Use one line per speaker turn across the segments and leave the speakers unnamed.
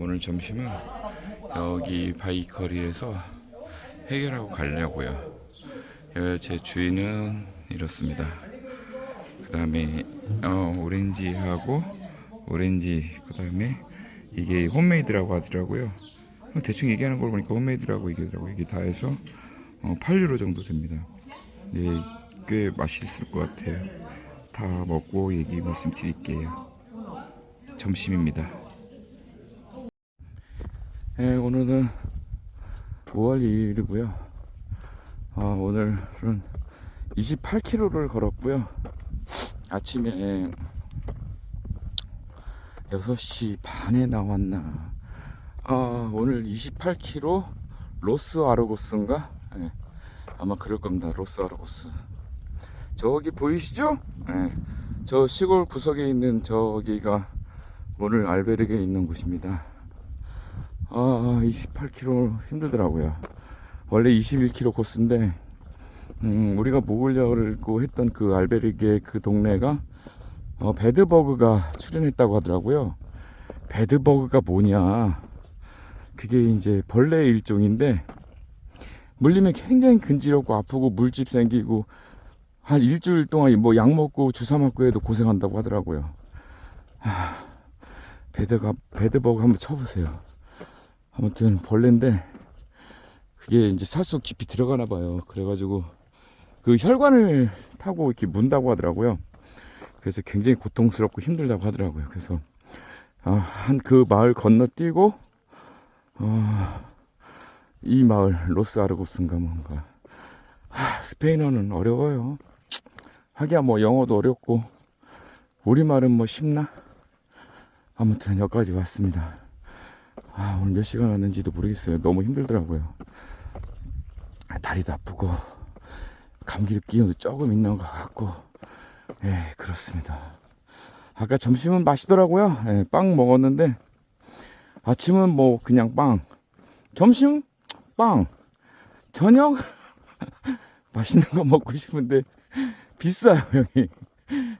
오늘 점심은 여기 바이커리에서 해결하고 가려고요. 어, 제 주인은 이렇습니다. 그 다음에 어, 오렌지하고 오렌지 그 다음에 이게 홈메이드라고 하더라고요. 어, 대충 얘기하는 걸 보니까 홈메이드라고 얘기하더라고요. 이게 다 해서 어, 8유로 정도 됩니다. 네, 꽤 맛있을 것 같아요. 다 먹고 얘기 말씀드릴게요. 점심입니다. 네, 오늘은 5월 2일이고요. 아, 오늘은 28km를 걸었고요. 아침에 6시 반에 나왔나. 아, 오늘 28km 로스 아르고스인가? 예, 아마 그럴 겁니다. 로스 아르고스. 저기 보이시죠? 예, 저 시골 구석에 있는 저기가 오늘 알베르게 있는 곳입니다. 아, 28km 힘들더라고요. 원래 21km 코스인데, 음, 우리가 묵으려고 했던 그 알베르게 그 동네가, 어, 배드버그가 출연했다고 하더라고요. 배드버그가 뭐냐. 그게 이제 벌레 일종인데, 물리면 굉장히 근지럽고 아프고 물집 생기고, 한 일주일 동안 뭐 약 먹고 주사 맞고 해도 고생한다고 하더라고요. 하, 배드가, 배드버그 한번 쳐보세요. 아무튼 벌레인데 그게 이제 살속 깊이 들어가나 봐요. 그래가지고 그 혈관을 타고 이렇게 문다고 하더라고요. 그래서 굉장히 고통스럽고 힘들다고 하더라고요. 그래서 아, 한 그 마을 건너뛰고 어, 이 마을 로스 아르고스인가 뭔가 하, 스페인어는 어려워요. 하기야 뭐 영어도 어렵고 우리말은 뭐 쉽나? 아무튼 여기까지 왔습니다. 아, 오늘 몇 시간 왔는지도 모르겠어요. 너무 힘들더라고요. 아, 다리도 아프고, 감기 기운도 조금 있는 것 같고, 예, 그렇습니다. 아까 점심은 맛있더라고요. 예, 빵 먹었는데, 아침은 뭐 그냥 빵, 점심 빵, 저녁 맛있는 거 먹고 싶은데, 비싸요, 여기.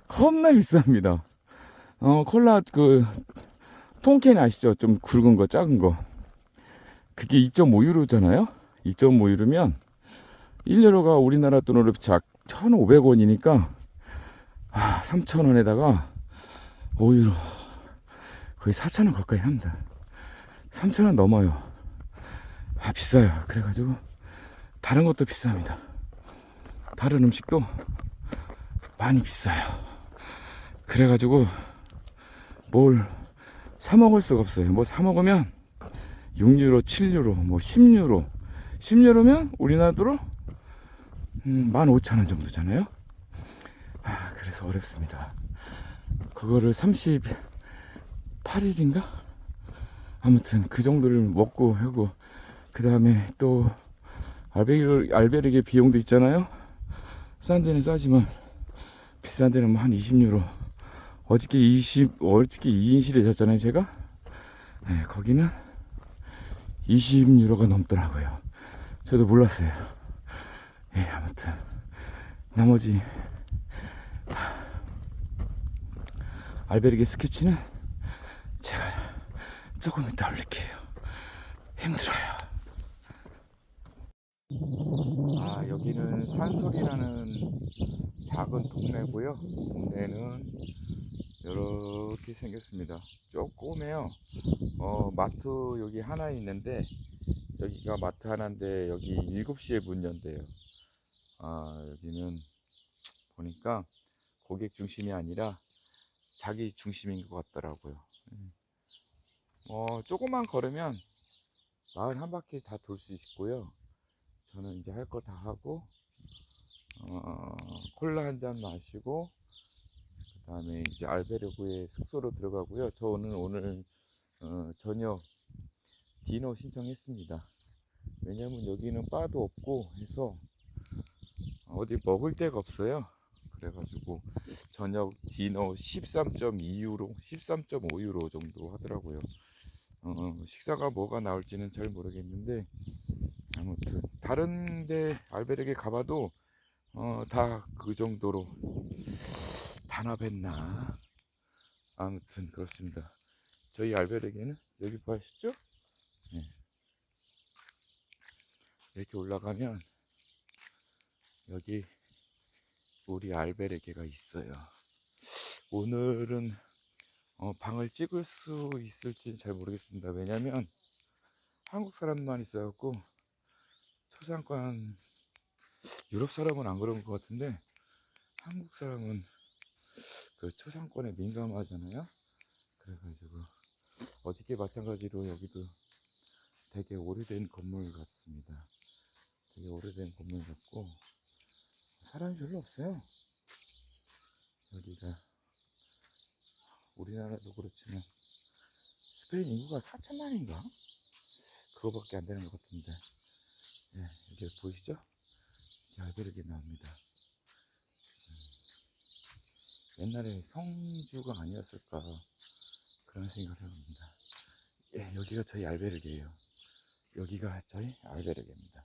겁나 비쌉니다. 어, 콜라 그 통캔 아시죠? 좀 굵은 거, 작은 거. 그게 2.5유로잖아요? 2.5유로면 1유로가 우리나라 돈으로 작 1,500원이니까 아, 3,000원에다가 5유로 거의 4,000원 가까이 합니다. 3,000원 넘어요. 아, 비싸요. 그래가지고 다른 것도 비쌉니다. 다른 음식도 많이 비싸요. 그래가지고 뭘 사 먹을 수가 없어요. 뭐 사 먹으면 6유로, 7유로, 뭐 10유로. 10유로면 우리나라 돈으로 음, 15,000원 정도잖아요. 아, 그래서 어렵습니다. 그거를 38일인가? 아무튼 그 정도를 먹고 하고 그 다음에 또 알베르, 알베르게 비용도 있잖아요. 싼 데는 싸지만 비싼 데는 뭐 한 20유로. 어저께 20, 어저께 2인실에 잤잖아요, 제가. 네, 거기는 20유로가 넘더라고요. 저도 몰랐어요. 예, 아무튼. 나머지, 알베르게 스케치는 제가 조금 이따 올릴게요. 힘들어요. 아, 여기는 산소리라는 작은 동네고요. 동네는 이렇게 생겼습니다. 조그매요. 어, 마트 여기 하나 있는데 여기가 마트 하나인데 여기 7시에 문 연대요. 아, 여기는 보니까 고객 중심이 아니라 자기 중심인 것 같더라고요. 음. 어, 조금만 걸으면 마을 한 바퀴 다 돌 수 있고요. 저는 이제 할 거 다 하고 어, 콜라 한 잔 마시고 그 다음에 이제 알베르고의 숙소로 들어가고요. 저는 오늘 어, 저녁 디너 신청했습니다. 왜냐면 여기는 바도 없고 해서 어디 먹을 데가 없어요. 그래가지고 저녁 디너 13.2유로, 13.5유로 정도 하더라고요. 어, 식사가 뭐가 나올지는 잘 모르겠는데 아무튼 다른데 알베르게 가봐도 어, 다 그 정도로 단합했나 아무튼 그렇습니다 저희 알베르게는 여기 보이시죠? 네. 이렇게 올라가면 여기 우리 알베르게가 있어요. 오늘은 어, 방을 찍을 수 있을지 잘 모르겠습니다. 왜냐면 한국 사람만 있어갖고 초상권 유럽 사람은 안 그런 것 같은데 한국 사람은 그 초상권에 민감하잖아요. 그래가지고 어저께 마찬가지로 여기도 되게 오래된 건물 같습니다. 되게 오래된 건물 같고 사람이 별로 없어요. 여기가 우리나라도 그렇지만 스페인 인구가 4천만인가? 그거밖에 안 되는 것 같은데 예, 여기 보이시죠? 알베르게 나옵니다. 음, 옛날에 성주가 아니었을까 그런 생각을 해봅니다. 예, 여기가 저희 알베르게예요. 여기가 저희 알베르게입니다.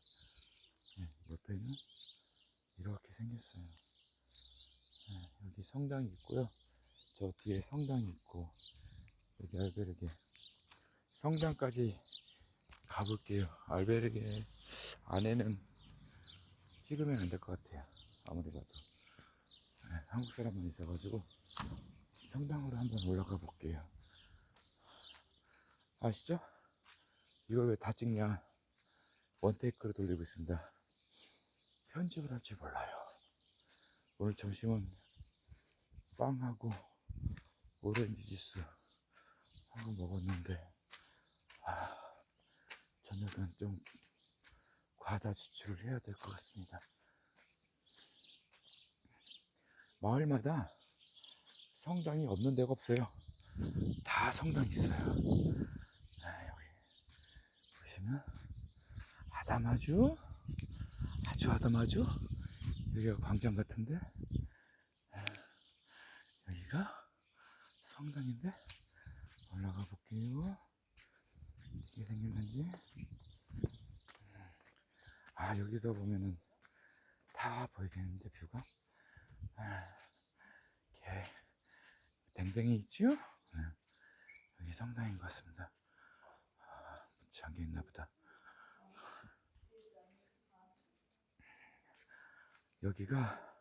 예, 옆에는 이렇게 생겼어요. 예, 여기 성당이 있고요. 저 뒤에 성당이 있고 여기 알베르게 성당까지 가볼게요. 알베르게 안에는 찍으면 안 될 것 같아요. 아무리 봐도 예, 한국 사람만 있어가지고 성당으로 한번 올라가 볼게요. 아시죠? 이걸 왜 다 찍냐? 원테이크로 돌리고 있습니다. 편집을 할 줄 몰라요. 오늘 점심은 빵하고 오렌지 주스 한거 먹었는데, 아, 저녁은 좀 과다 지출을 해야 될 것 같습니다. 마을마다 성당이 없는 데가 없어요. 다 성당이 있어요. 아, 여기 보시면 아담아주 아주 아담아주 여기가 광장 같은데 아, 여기가 성당인데 올라가 볼게요. 어떻게 생겼는지 아 여기서 보면은 다 보이겠는데 뷰가 아, 개 댕댕이 있죠? 네. 여기 성당인 것 같습니다. 아, 잠겨 있나 보다. 여기가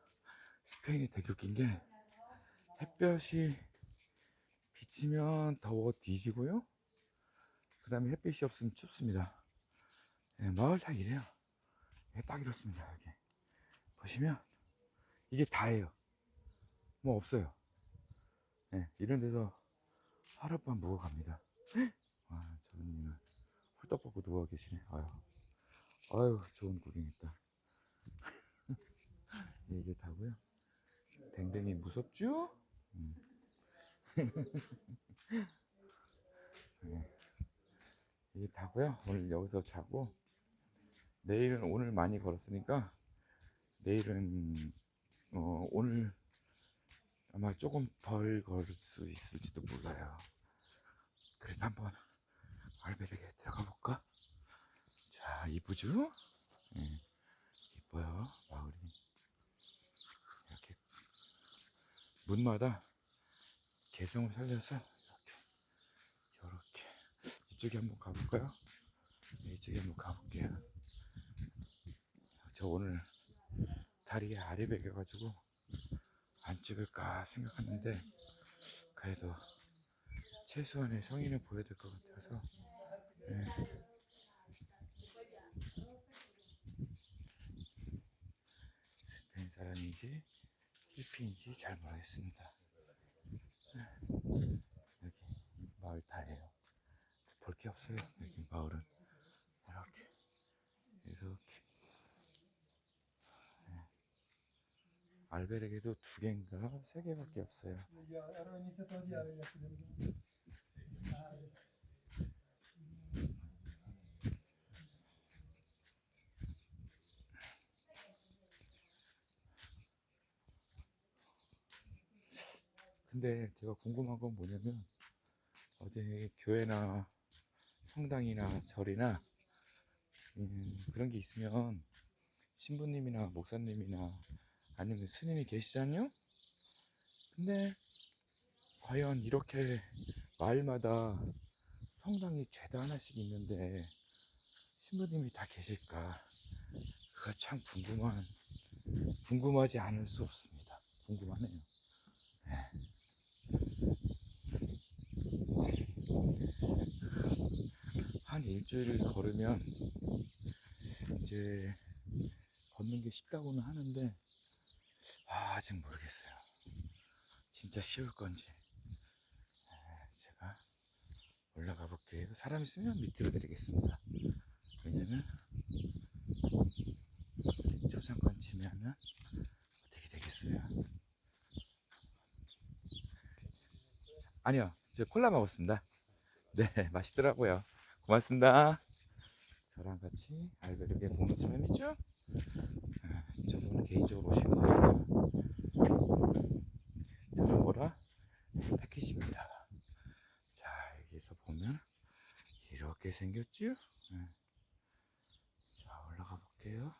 스페인이 되게 웃긴 게 햇볕이 비치면 더워 뒤지고요. 그 다음에 햇빛이 없으면 춥습니다. 예, 마을 다 이래요. 예, 딱 이렇습니다. 여기 보시면 이게 다예요. 뭐 없어요. 예, 이런 데서 하룻밤 묵어 갑니다. 아, 저분님은 훌떡 벗고 누워 계시네. 아유, 아유, 좋은 구경했다. 예, 이게 다고요. 댕댕이 무섭죠? 음. 예, 이게 다고요. 오늘 여기서 자고 내일은 오늘 많이 걸었으니까 내일은 어, 오늘 아마 조금 덜 걸을 수 있을지도 몰라요. 그래도 한번 알베르게 들어가 볼까? 자, 이쁘죠? 예, 이뻐요, 마을이. 이렇게 문마다 개성을 살려서 이쪽에 한번 가볼까요? 네, 이쪽에 한번 가볼게요. 저 오늘 다리에 알이 베겨가지고 안 찍을까 생각하는데 그래도 최소한의 성의는 보여야 될 것 같아서 예. 스페인 사람인지 필리핀인지 잘 모르겠습니다 예. 여기 마을 다예요 볼 게 없어요. 여기 마을은. 이렇게. 이렇게. 알베르게도 두 개인가? 세 개밖에 없어요. 근데 제가 궁금한 건 뭐냐면 어제 교회나 성당이나 절이나 음, 그런 게 있으면 신부님이나 목사님이나 아니면 스님이 계시잖아요? 근데 과연 이렇게 마을마다 성당이 죄다 하나씩 있는데 신부님이 다 계실까? 그거 참 궁금한, 궁금하지 않을 수 없습니다. 궁금하네요. 한 일주일 걸으면 이제 걷는 게 쉽다고는 하는데 아, 아직 모르겠어요. 진짜 쉬울 건지. 아, 제가 올라가 볼게요. 사람 있으면 밑으로 내리겠습니다. 왜냐면 초상권 침해하면 어떻게 되겠어요? 아니요, 저 콜라 먹었습니다. 네, 맛있더라고요. 고맙습니다. 저랑 같이 알베르게 공동체면이죠? 아, 저분은 개인적으로 오신 거예요. 저는 뭐라? 패키지입니다. 자, 여기서 보면 이렇게 생겼죠? 네. 자, 올라가 볼게요.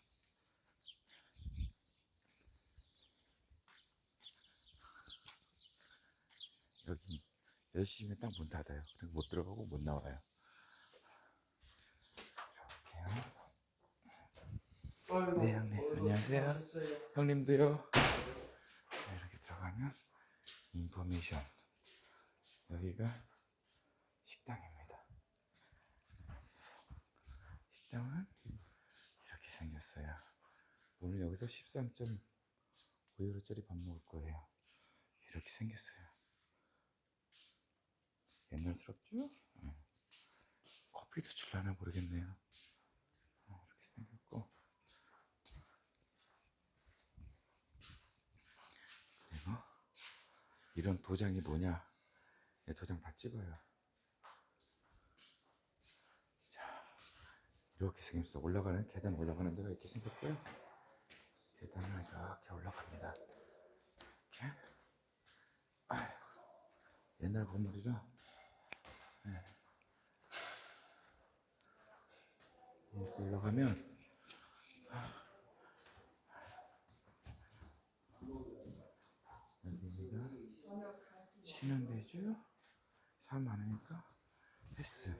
여기 10시면 딱문 닫아요. 그래서 못 들어가고 못 나와요. 이렇게요. 네, 형님. 안녕하세요. 형님도요. 자, 이렇게 들어가면 인포메이션. 여기가 식당입니다. 식당은 이렇게 생겼어요. 오늘 여기서 13.5유로짜리 밥 먹을 거예요. 이렇게 생겼어요. 옛날스럽죠? 응. 커피도 줄라나 모르겠네요. 아, 이렇게 생겼고. 그리고 이런 도장이 뭐냐? 이 도장 다 찍어요. 자, 이렇게 생겼어. 올라가는 계단 올라가는 데가 이렇게 생겼고요. 계단을 이렇게 올라갑니다. 이렇게. 아이고, 옛날 건물이라 이렇게 올라가면 여기가 데죠? 사람 많으니까 패스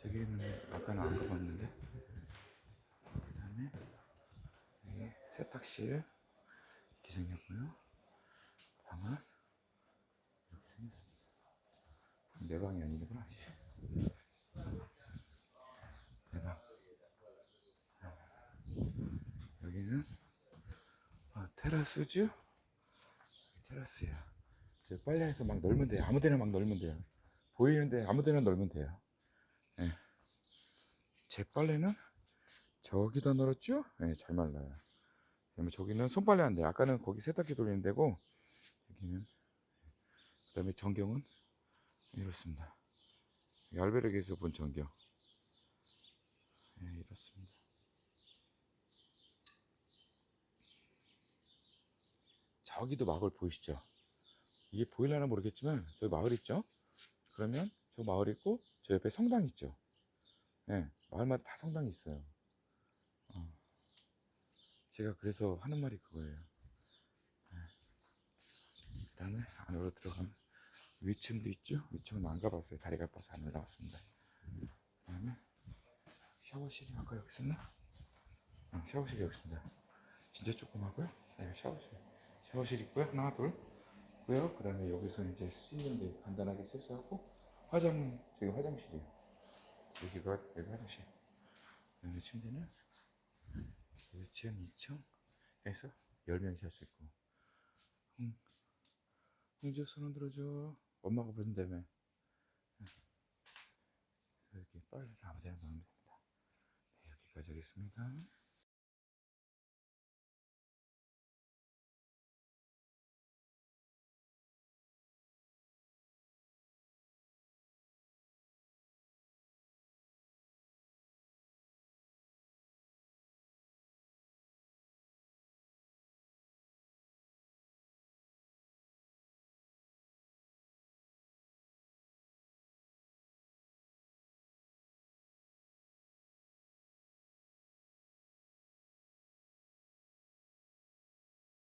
저기는 아까는 안 가봤는데 그 다음에 여기 세탁실 이렇게 생겼고요 방은 이렇게 생겼습니다 내 방이 아니구나 씨. 대박. 여기는 아, 테라스죠? 테라스야. 저 빨래 해서 막 놀면 돼요. 아무 데나 막 놀면 돼요. 보이는데 아무 데나 놀면 돼요. 예. 제 빨래는 저기다 널었죠? 예, 잘 말라요. 그다음에 저기는 손빨래 안 돼요. 아까는 거기 세탁기 돌리는 데고 여기는 그 다음에 전경은 이렇습니다. 이 알베르게에서 본 전경. 네, 이렇습니다. 저기도 마을 보이시죠? 이게 보일라나 모르겠지만 저기 마을 있죠? 그러면 저 마을 있고 저 옆에 성당 있죠? 네, 마을마다 다 성당이 있어요. 어. 제가 그래서 하는 말이 그거예요. 네. 그 다음에 안으로 들어가면 위층도 있죠? 위층은 안 가봤어요. 다리가 아파서 안 올라왔습니다. 그 다음에 샤워실이 아까 여기 있었나? 어, 샤워실이 여기 있습니다. 진짜 조그마고요. 네, 샤워실. 샤워실 있고요. 하나, 둘. 있고요. 그 다음에 여기서 이제 쓰이는데 간단하게 세수하고 화장, 저기 화장실이에요. 여기가 여기 화장실. 그 다음에 침대는 1층, 2층 해서 10명이 잘 수 있고. 응. 홍지야 손 흔들어줘. 엄마가 부른다며. 그래서 이렇게 빨래를 아무 데나 넣으면 됩니다. 네, 여기까지 하겠습니다.